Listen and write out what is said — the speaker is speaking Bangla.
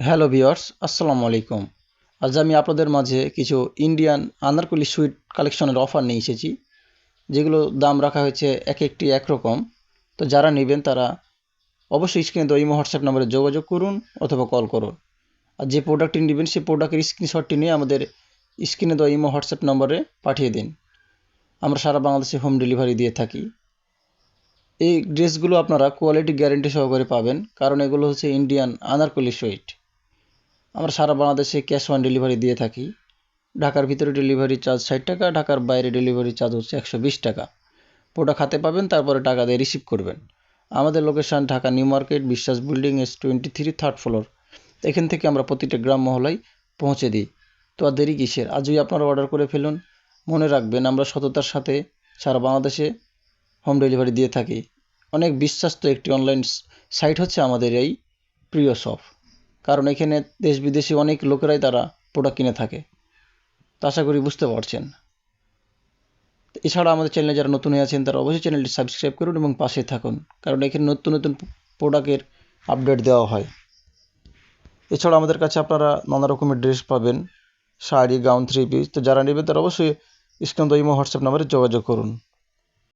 হ্যালো ভিওর্স আসসালামু আলাইকুম। আজ আমি আপনাদের মাঝে কিছু ইন্ডিয়ান আনারকলি সুইট কালেকশনের অফার নিয়ে এসেছি, যেগুলো দাম রাখা হয়েছে এক একটি একরকম তো যারা নেবেন তারা অবশ্যই স্ক্রিনে দেওয়া ইমো, হোয়াটসঅ্যাপ নাম্বারে যোগাযোগ করুন অথবা কল করুন। আর যে প্রোডাক্টটি নেবেন সেই প্রোডাক্টের স্ক্রিনশটটি নিয়ে আমাদের স্ক্রিনে ইমো, হোয়াটসঅ্যাপ নম্বরে পাঠিয়ে দিন। আমরা সারা বাংলাদেশে হোম ডেলিভারি দিয়ে থাকি। এই ড্রেসগুলো আপনারা কোয়ালিটি গ্যারেন্টি সহকারে পাবেন, কারণ এগুলো হচ্ছে ইন্ডিয়ান আনারকলি সুইট। আমরা সারা বাংলাদেশে ক্যাশ অন ডেলিভারি দিয়ে থাকি। ঢাকার ভিতরে ডেলিভারি চার্জ ষাট টাকা, ঢাকার বাইরে ডেলিভারি চার্জ হচ্ছে একশো বিশ টাকা। প্রোডাক্ট হাতে পাবেন, তারপরে টাকা দিয়ে রিসিভ করবেন। আমাদের location Dhaka new market, Biswas building, S twenty three, third floor. এখান থেকে আমরা প্রতিটা গ্রাম মহলায় পৌঁছে দিই। তো আর দেরি কিসের? আজই আপনারা অর্ডার করে ফেলুন। মনে রাখবেন, আমরা সততার সাথে সারা বাংলাদেশে হোম ডেলিভারি দিয়ে থাকি। অনেক বিশ্বাস্ত একটি অনলাইন সাইট হচ্ছে আমাদের এই প্রিয় শপ। কারণ এখানে দেশ বিদেশি অনেক লোকেরাই তারা প্রোডাক্ট কিনে থাকে। তো আশা করি বুঝতে পারছেন। এছাড়া আমাদের চ্যানেলে যারা নতুন হয়ে আছেন, তারা অবশ্যই চ্যানেলটি সাবস্ক্রাইব করুন এবং পাশে থাকুন, কারণ এখানে নতুন নতুন প্রোডাক্টের আপডেট দেওয়া হয়। এছাড়া আমাদের কাছে আপনারা নানা রকমের ড্রেস পাবেন, শাড়ি গাউন থ্রি পিস তো যারা নেবেন তারা অবশ্যই স্ক্রিন ইমো হোয়াটসঅ্যাপ নাম্বারে যোগাযোগ করুন।